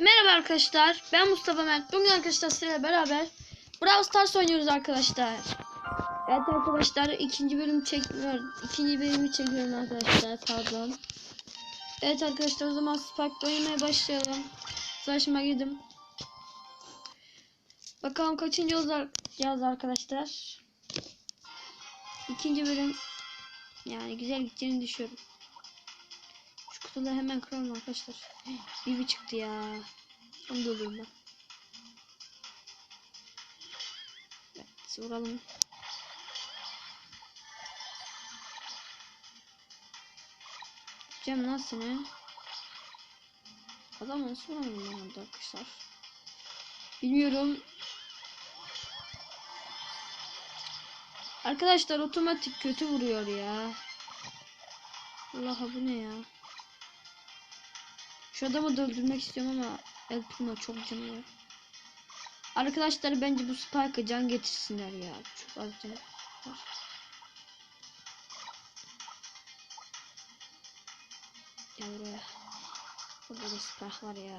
Merhaba arkadaşlar. Ben Mustafa Mert. Bugün arkadaşlar sizlerle beraber Brawl Stars oynuyoruz arkadaşlar. Evet arkadaşlar ikinci bölüm çekiyorum. İkinci bölümü çekiyorum arkadaşlar. Pardon. Evet arkadaşlar o zaman Spike'da oynamaya başlayalım. Savaşıma girdim. Bakalım kaçıncı yaz- arkadaşlar. İkinci bölüm. Yani güzel gideceğini düşünüyorum. Şu kutuları hemen kıralım arkadaşlar. Bibi çıktı ya. Onu da alayım ben. Evet vuralım. Cem nasıl ne? Adam nasıl vuralım yanında arkadaşlar? Bilmiyorum. Arkadaşlar otomatik kötü vuruyor ya. Allah bu ne ya? Şu adamı da öldürmek istiyorum ama El Primo çok canı var. Arkadaşlar bence bu Spike'a can getirsinler ya. Çok az can var. Gel. Burada da Spike var ya.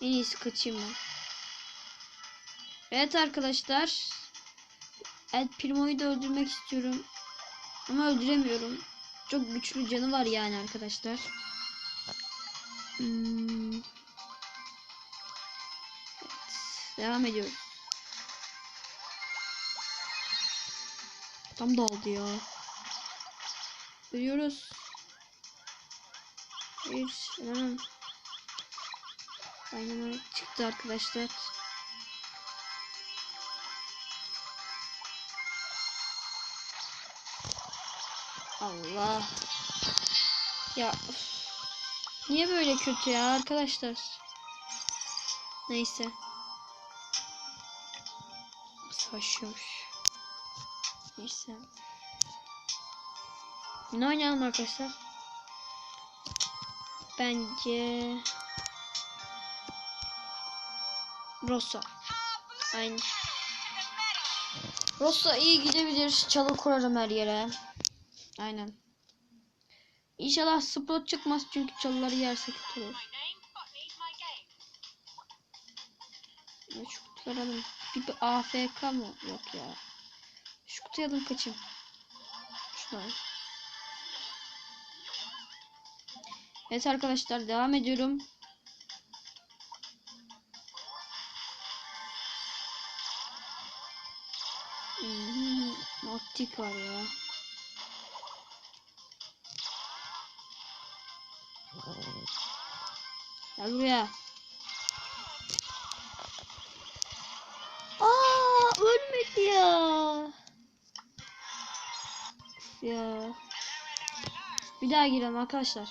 En iyisi kaçayım ben. Evet arkadaşlar. El Primo'yu da öldürmek istiyorum. Ama öldüremiyorum. Çok güçlü canı var yani arkadaşlar. Hmm. Evet. Devam ediyoruz. Tam daldı ya. Görüyoruz. Bir hemen Aynen çıktı arkadaşlar. Allah. Ya üf. Niye böyle kötü ya arkadaşlar? Neyse. Savaşıyormuş. Neyse. Ne oynayalım arkadaşlar? Bence Rosa. Aynen. Rosa iyi gidebilir. Çalı kurarım her yere. Aynen. İnşallah spot çıkmaz çünkü çalıları yersek kötü olur. Şu kutuları alalım. Bir, bir AFK mı? Yok ya. Şu kutuyu alalım kaçayım. Şunu alayım. Evet arkadaşlar devam ediyorum. Optik var ya. Gel buraya. Aa ölmedi ya. Ya. Bir daha girelim arkadaşlar.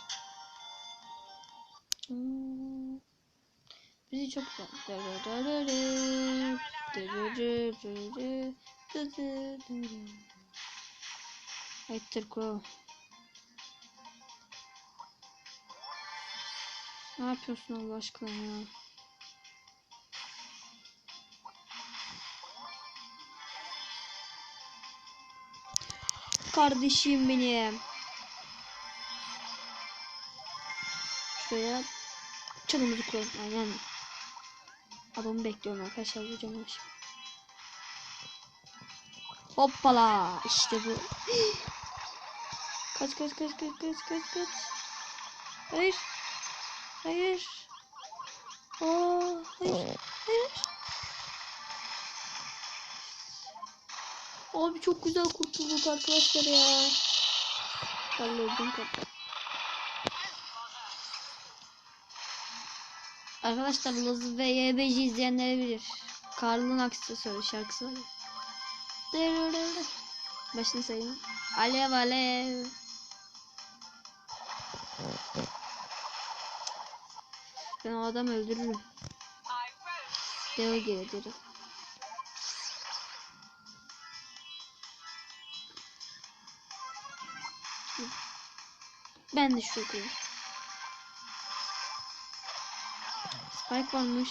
Hmm. Bizi çok güzel. Hector Crow. Ne yapıyorsun Allah aşkına ya? Kardeşim benim. Şuraya çalımızı koyalım. Aynen. Adamı bekliyorum arkadaşlar. Vuracağım onu şimdi. Hoppala. İşte bu. kaç kaç kaç kaç kaç kaç kaç. Hayır. Hayır. Aa, hayır. Hayır. Abi çok güzel kurtulduk arkadaşlar ya. Kallıyordum kapı. Arkadaşlar Laz ve YBC izleyenler bilir. Karl'ın aksesuarı şarkısı var. Başını sayayım. Alev alev. Ben o adamı öldürürüm. Deo geri deri. Ben de şuraya koyayım. Spike varmış.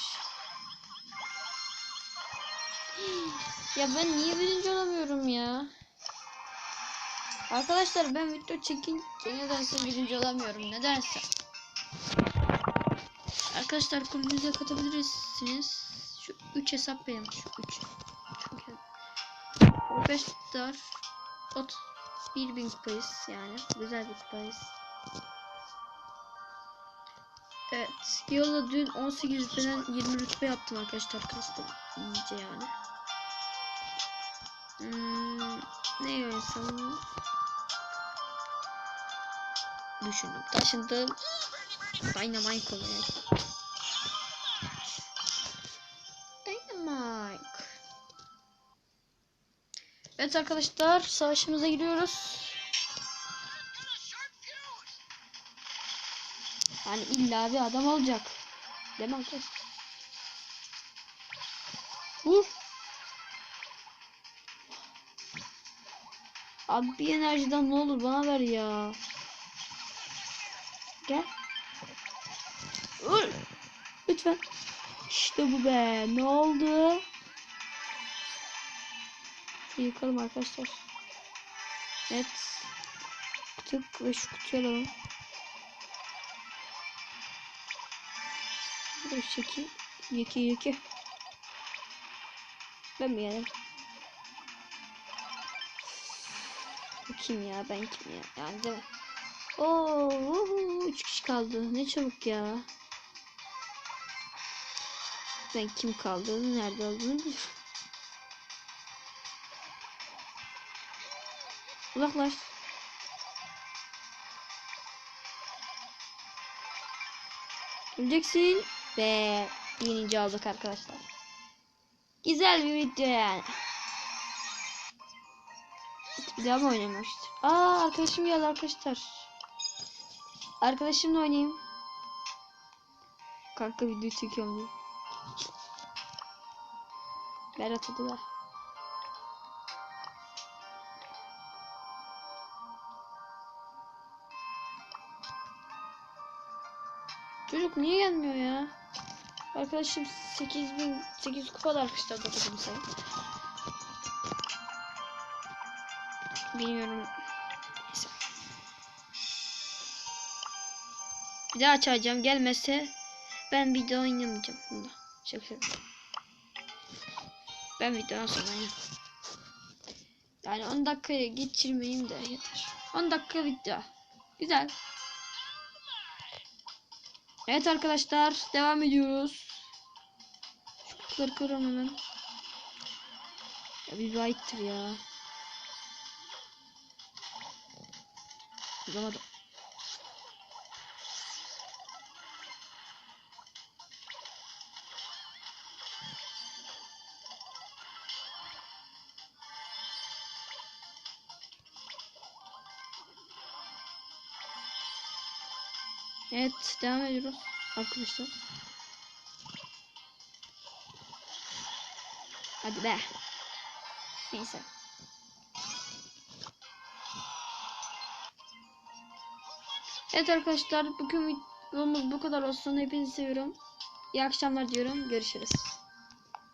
Ya ben niye birinci olamıyorum ya? Arkadaşlar ben video çekince nedense birinci olamıyorum. Nedense. Arkadaşlar kulübümüze katabilirsiniz. Şu 3 hesap benim. Şu 3. Çünkü Profesör Ot 1000 kupayız yani. Güzel bir kupayız. Evet. Yola dün 18 rütbeden 20 rütbe yaptım arkadaşlar. Kastım iyice yani. Hmm, ne oynasam? Düşündüm. Taşındım. Dynamite oluyor. Evet arkadaşlar savaşımıza giriyoruz. Yani illa bir adam olacak. Değil mi arkadaşlar? Vur. Abi bir enerjiden ne olur bana ver ya. Gel. Vur. Lütfen. İşte bu be. Ne oldu? Yıkalım arkadaşlar. Evet. Tık ve şu kutuyu alalım. Dur çekil. Yeki yeki. Ben mi yerim? Bu kim ya? Ben kim ya? Yani değil mi? Oo, üç kişi kaldı. Ne çabuk ya. Ben kim kaldığını, nerede olduğunu biliyorum. Uzaklaş. Öleceksin. Ve birinci aldık arkadaşlar. Güzel bir video yani. Bir daha mı oynamıştır? Aa arkadaşım geldi arkadaşlar. Arkadaşımla oynayayım. Kanka video çekiyorum diye. Berat. Çocuk niye gelmiyor ya? Arkadaşım 8000 800 kupa da arkadaşlar dokudum sen. Bilmiyorum. Neyse. Bir daha açacağım. Gelmezse ben video oynamayacağım bunda. Şaka şaka. Ben videodan sonra oynarım. Yani 10 dakikaya geçirmeyeyim de yeter. 10 dakika video. Güzel. Evet arkadaşlar devam ediyoruz. Şu kutuları kıralım hemen. Ya bir right'tir ya. Bulamadım. Evet devam ediyoruz arkadaşlar. Hadi be. Neyse. Evet arkadaşlar bugün videomuz bu kadar olsun. Hepinizi seviyorum. İyi akşamlar diyorum. Görüşürüz.